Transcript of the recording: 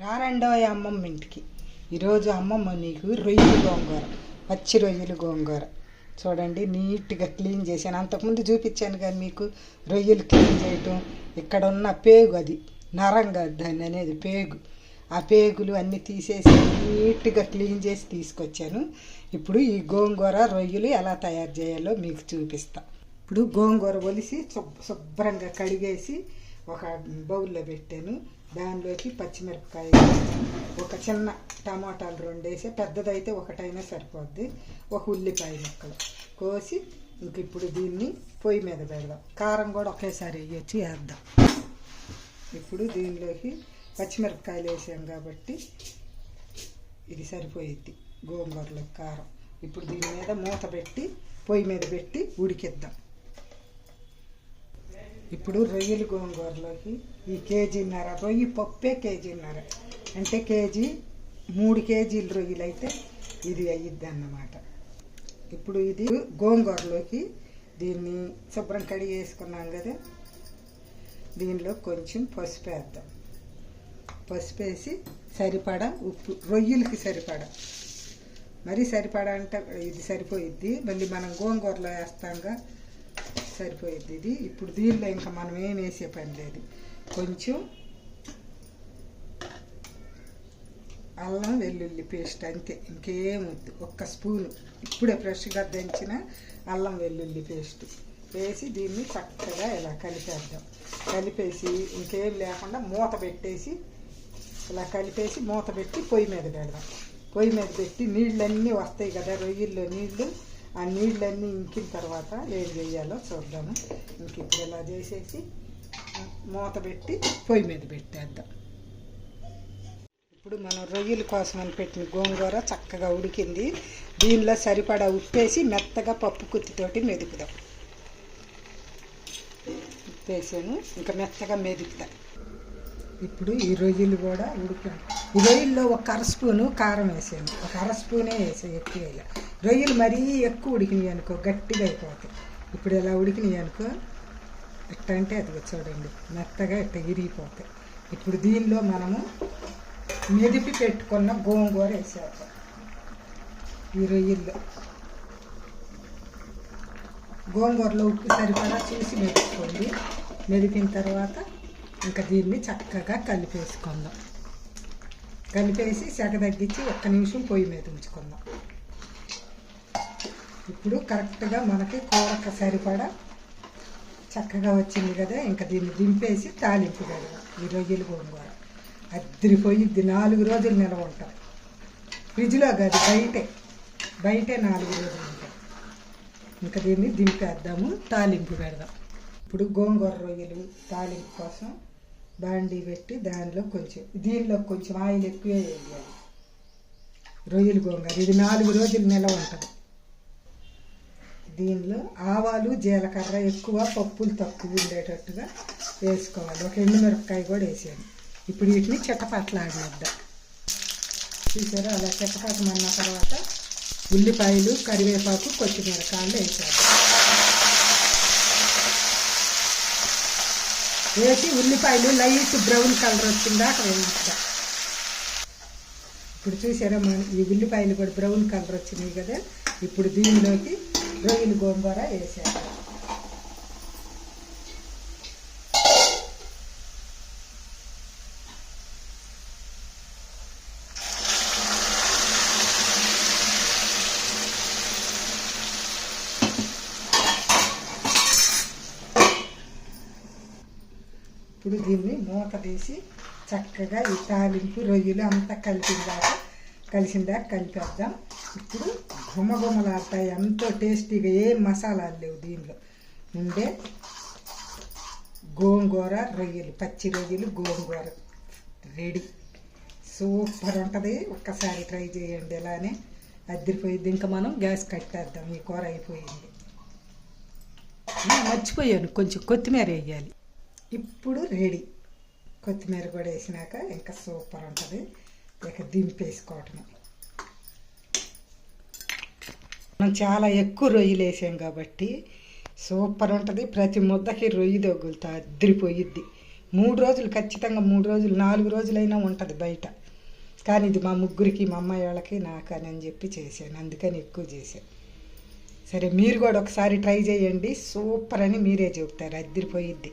రానండో అమ్మమ్మ ఇంటికి. ఈరోజు అమ్మమ్మ నీకు రొయ్యలు గోంగూర పచ్చి రొయ్యలు గోంగూర. చూడండి నీట్గా క్లీన్ చేశాను. అంతకుముందు చూపించాను కానీ మీకు రొయ్యలు క్లీన్ చేయటం. ఇక్కడ ఉన్న పేగు అది నరంగా దాన్ని అనేది పేగు. ఆ పేగులు అన్నీ తీసేసి నీట్గా క్లీన్ చేసి తీసుకొచ్చాను. ఇప్పుడు ఈ గోంగూర రొయ్యలు ఎలా తయారు చేయాలో మీకు చూపిస్తా. ఇప్పుడు గోంగూర ఒలిసి శుభ్రంగా కడిగేసి ఒక బౌల్లో పెట్టాను. దానిలోకి పచ్చిమిరపకాయ ఒక చిన్న టమాటాలు రెండు వేసి పెద్దదైతే ఒకటైనా సరిపోద్ది. ఒక ఉల్లిపాయ ముక్కలు కోసి ఇంక ఇప్పుడు దీన్ని పొయ్యి మీద పెడదాం. కారం కూడా ఒకేసారి వేయచ్చు వేద్దాం. ఇప్పుడు దీనిలోకి పచ్చిమిరపకాయలు వేసాం కాబట్టి ఇది సరిపోయిద్ది. గోంగూరలో కారం. ఇప్పుడు దీని మీద మూత పెట్టి పొయ్యి మీద పెట్టి ఉడికిద్దాం. ఇప్పుడు రొయ్యలు గోంగూరలోకి ఈ కేజీన్నర రొయ్యి పప్పే కేజీన్నర. అంటే కేజీ మూడు కేజీలు రొయ్యలు అయితే ఇది అయ్యిద్ది అన్నమాట ఇప్పుడు ఇది గోంగూరలోకి దీన్ని శుభ్రం కడిగి వేసుకున్నాం కదా. దీనిలో కొంచెం పసుపు వేద్దాం. పసుపు వేసి సరిపడా ఉప్పు రొయ్యలకి సరిపడా. మరీ సరిపడా అంటే ఇది సరిపోయిద్ది. మళ్ళీ మనం గోంగూరలో వేస్తాంగా. సరిపోయిద్ది ఇది. ఇప్పుడు దీనిలో ఇంకా మనం ఏం వేసే పని లేదు. కొంచెం అల్లం వెల్లుల్లి పేస్ట్ అంతే. ఇంకేమొద్దు ఒక్క స్పూను. ఇప్పుడే ఫ్రెష్గా దంచిన అల్లం వెల్లుల్లి పేస్ట్ వేసి దీన్ని చక్కగా ఇలా కలిపేద్దాం. కలిపేసి ఇంకేం లేకుండా మూత పెట్టేసి ఇలా కలిపేసి మూత పెట్టి పొయ్యి మీద పెడదాం. పొయ్యి మీద పెట్టి నీళ్ళన్నీ వస్తాయి కదా రొయ్యల్లో నీళ్ళు. ఆ నీళ్ళన్నీ ఇంకిన తర్వాత ఏం చేయాలో చూద్దాము. ఇంక ఇప్పుడు ఇలా చేసేసి మూత పెట్టి పొయ్యి మీద పెట్టేద్దాం. ఇప్పుడు మనం రొయ్యల కోసం అని పెట్టిన గోంగూర చక్కగా ఉడికింది. దీనిలో సరిపడా ఉప్పేసి మెత్తగా పప్పు కుత్తితోటి మెదుపుదాం. ఉప్పేసాను ఇంకా మెత్తగా మెదుపుతా. ఇప్పుడు ఈ రొయ్యలు కూడా ఉడికాను ఈ రొయ్యల్లో ఒక అర స్పూను కారం వేసాను. ఒక అర స్పూనే వేసాను ఎక్కువ రొయ్యలు మరీ ఎక్కువ ఉడికినాయి అనుకో గట్టిగా అయిపోతాయి. ఇప్పుడు ఇలా ఉడికినాయి అనుకో ఎట్ట అంటే అది చూడండి మెత్తగా ఇట్ట ఇరిగిపోతాయి ఇప్పుడు దీనిలో మనము మెదిపి పెట్టుకున్న గోంగూర వేసేద్దాం. ఈ రొయ్యల్లో. గోంగూరలో ఉప్పు సరిపడా చూసి మెదుపుకోండి. మెదిపిన తర్వాత ఇంకా దీన్ని చక్కగా కలిపేసుకుందాం. కలిపేసి సెగ తగ్గించి ఒక్క నిమిషం పొయ్యి మీద ఉంచుకుందాం. ఇప్పుడు కరెక్ట్గా మనకి కూరకు సరిపడా చక్కగా వచ్చింది కదా ఇంకా దీన్ని దింపేసి తాలింపు పెడదాం ఈ రొయ్యలు గోంగూర. అద్దరిపోయిద్ది నాలుగు రోజులు నిలవ ఉంటాం ఫ్రిడ్జ్లో కాదు బయటే. బయటే నాలుగు రోజులు ఉంటాయి. ఇంకా దీన్ని దింపేద్దాము తాలింపు పెడదాం. ఇప్పుడు గోంగూర రొయ్యలు తాలింపు కోసం బాండీ పెట్టి దానిలో కొంచెం దీనిలో కొంచెం ఆయిల్ ఎక్కువే వేయాలి. రొయ్యలు గోంగూర ఇది నాలుగు రోజులు నిలవ ఉంటుంది. దీనిలో ఆవాలు జీలకర్ర ఎక్కువ పప్పులు తక్కువ ఉండేటట్టుగా వేసుకోవాలి. ఒక ఎండుమిరపకాయ కూడా వేసాను ఇప్పుడు వీటిని చిట్టపట్లాడేద్దాం చూసారా? అలా చిట్టపట్టమన్న తర్వాత ఉల్లిపాయలు కరివేపాకు కొత్తిమీరకాయలు వేసాను వేసి ఉల్లిపాయలు లైట్ బ్రౌన్ కలర్ వచ్చిందా అక్కడ వేయించుదాం. ఇప్పుడు చూసారా మన ఈ ఉల్లిపాయలు కూడా బ్రౌన్ కలర్ వచ్చినాయి కదా? ఇప్పుడు దీనిలోకి రొయ్యలు గోంగూర వేసాను. ఇప్పుడు దీన్ని మూత తీసి చక్కగా ఈ తాలింపు రొయ్యలు అంతా కలిపిందాక కలిసిందా కలిపేద్దాం. ఇప్పుడు గుమగుమలాడతాయి ఎంతో టేస్టీగా ఏం మసాలాలు లేవు దీనిలో. ఉండే గోంగూర రొయ్యలు పచ్చి రొయ్యలు గోంగూర. రెడీ సూపర్ ఉంటుంది. ఒక్కసారి ట్రై చేయండి ఇలానే అద్దరిపోయింది ఇంకా మనం గ్యాస్ కట్టేద్దాం. ఈ కూర అయిపోయింది. మర్చిపోయాను. కొంచెం కొత్తిమీర వేయాలి. ఇప్పుడు రెడీ కొత్తిమీర కూడా వేసినాక ఇంకా సూపర్ ఉంటుంది. ఇక దింపేసుకోవటమే. మనం చాలా ఎక్కువ రొయ్యలు వేసాం కాబట్టి సూపర్ ఉంటుంది. ప్రతి ముద్దకి రొయ్యి తగులుతా అద్దరిపోయిద్ది మూడు రోజులు ఖచ్చితంగా మూడు రోజులు నాలుగు రోజులైనా ఉంటుంది బయట. కానీ ఇది మా ముగ్గురికి మా అమ్మాయి వాళ్ళకి నాకు అని అని చెప్పి చేశాను. అందుకని ఎక్కువ చేశాను. సరే మీరు కూడా ఒకసారి ట్రై చేయండి. సూపర్ అని మీరే చెబుతారు అద్దరిపోయిద్ది